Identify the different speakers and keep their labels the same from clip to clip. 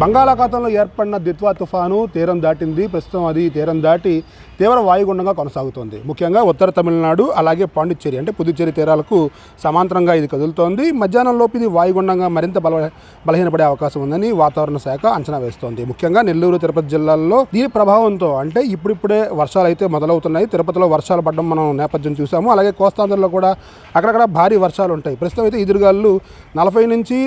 Speaker 1: బంగాళాఖాతంలో ఏర్పడిన దిత్వా తుఫాను తీరం దాటింది. ప్రస్తుతం అది తీరం దాటి తీవ్ర వాయుగుండంగా కొనసాగుతోంది. ముఖ్యంగా ఉత్తర తమిళనాడు అలాగే పాండిచ్చేరి అంటే పుదుచ్చేరి తీరాలకు సమాంతరంగా ఇది కదులుతోంది. మధ్యాహ్నం లోపు ఇది వాయుగుండంగా మరింత బల బలహీనపడే అవకాశం ఉందని వాతావరణ శాఖ అంచనా వేస్తోంది. ముఖ్యంగా నెల్లూరు తిరుపతి జిల్లాల్లో దీని ప్రభావంతో అంటే ఇప్పుడిప్పుడే వర్షాలు అయితే మొదలవుతున్నాయి. తిరుపతిలో వర్షాలు పడడం మనం నేపథ్యం చూసాము అలాగే కోస్తాంధ్రలో కూడా అక్కడక్కడ భారీ వర్షాలు ఉంటాయి ప్రస్తుతం అయితే ఎదురుగాలు నలభై నుంచి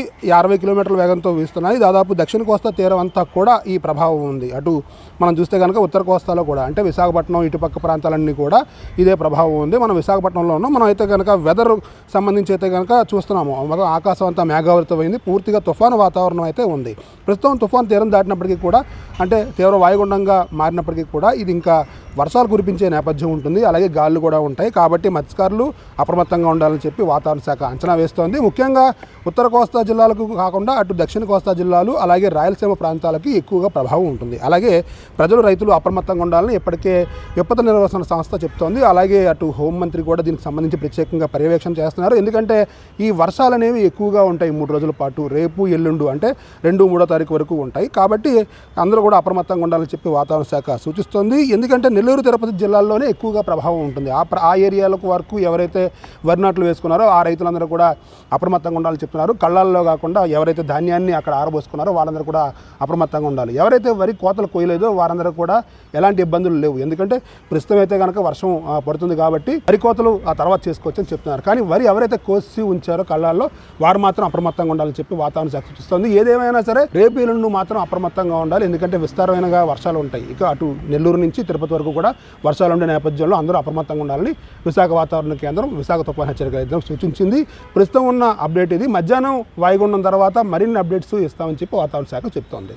Speaker 1: అరవై కిలోమీటర్ల వేగంతో వీస్తున్నాయి. దాదాపు దక్షిణ కోస్తా తీరం అంతా కూడా ఈ ప్రభావం ఉంది. అటు మనం చూస్తే కనుక ఉత్తర కోస్తాలో కూడా అంటే విశాఖపట్నం ఇటుపక్క ప్రాంతాలన్నీ కూడా ఇదే ప్రభావం ఉంది. మనం విశాఖపట్నంలో ఉన్నాం. మనం అయితే కనుక వెదర్ సంబంధించి అయితే కనుక చూస్తున్నాము. మొత్తం ఆకాశం అంతా మేఘావృతమైంది. పూర్తిగా తుఫాను వాతావరణం అయితే ఉంది. ప్రస్తుతం తుఫాన్ తీరం దాటినప్పటికీ కూడా అంటే తీవ్ర వాయుగుండంగా మారినప్పటికీ కూడా ఇది ఇంకా వర్షాలు కురిపించే నేపథ్యం ఉంటుంది. అలాగే గాలులు కూడా ఉంటాయి. కాబట్టి మత్స్యకారులు అప్రమత్తంగా ఉండాలని చెప్పి వాతావరణ శాఖ అంచనా వేస్తోంది. ముఖ్యంగా ఉత్తర కోస్తా జిల్లాలకు కాకుండా అటు దక్షిణ కోస్తా జిల్లాలు అలాగే రాయలసీమ ప్రాంతాలకి ఎక్కువగా ప్రభావం ఉంటుంది. అలాగే ప్రజలు రైతులు అప్రమత్తంగా ఉండాలని ఇప్పటికే విపత్తు నిర్వహణ సంస్థ చెప్తోంది. అలాగే అటు హోంమంత్రి కూడా దీనికి సంబంధించి ప్రత్యేకంగా పర్యవేక్షణ చేస్తున్నారు. ఎందుకంటే ఈ వర్షాలు అనేవి ఎక్కువగా ఉంటాయి మూడు రోజుల పాటు. రేపు ఎల్లుండు అంటే రెండు మూడో తారీఖు వరకు ఉంటాయి. కాబట్టి అందరూ కూడా అప్రమత్తంగా ఉండాలని చెప్పి వాతావరణ శాఖ సూచిస్తోంది. ఎందుకంటే నెల్లూరు తిరుపతి జిల్లాల్లోనే ఎక్కువగా ప్రభావం ఉంటుంది. ఆ ప్ర- ఆ ఏరియాలకు వరకు ఎవరైతే వరి నాట్లు వేసుకున్నారో ఆ రైతులందరూ కూడా అప్రమత్తంగా ఉండాలని చెప్తున్నారు. కళ్ళల్లో కాకుండా ఎవరైతే ధాన్యాన్ని అక్కడ ఆరబోసుకున్నారో వాళ్ళందరూ కూడా అప్రమత్తంగా ఉండాలి. ఎవరైతే వరి కోతలు కోయలేదో వారందరూ కూడా ఎలాంటి ఇబ్బందులు లేవు. ఎందుకంటే ప్రస్తుతం అయితే కనుక వర్షం పడుతుంది కాబట్టి వరి కోతలు ఆ తర్వాత చేసుకోవచ్చు అని చెప్తున్నారు. కానీ వరి ఎవరైతే కోసి ఉంచారో కళ్ళాల్లో వారు మాత్రం అప్రమత్తంగా ఉండాలని చెప్పి వాతావరణ శాఖ సూచిస్తుంది ఏదేమైనా సరే రేపు మాత్రం అప్రమత్తంగా ఉండాలి. ఎందుకంటే విస్తారమైనగా వర్షాలు ఉంటాయి. ఇక అటు నెల్లూరు నుంచి తిరుపతి వరకు కూడా వర్షాలు ఉండే నేపథ్యంలో అందరూ అప్రమత్తంగా ఉండాలని విశాఖ వాతావరణ కేంద్రం విశాఖ తుఫాన్ హెచ్చరిక కేంద్రం సూచించింది. ప్రస్తుతం ఉన్న అప్డేట్ ఇది. మధ్యాహ్నం వాయుగుండం తర్వాత మరిన్ని అప్డేట్స్ ఇస్తామని చెప్పి వాతావరణ శాఖ చెప్తోంది.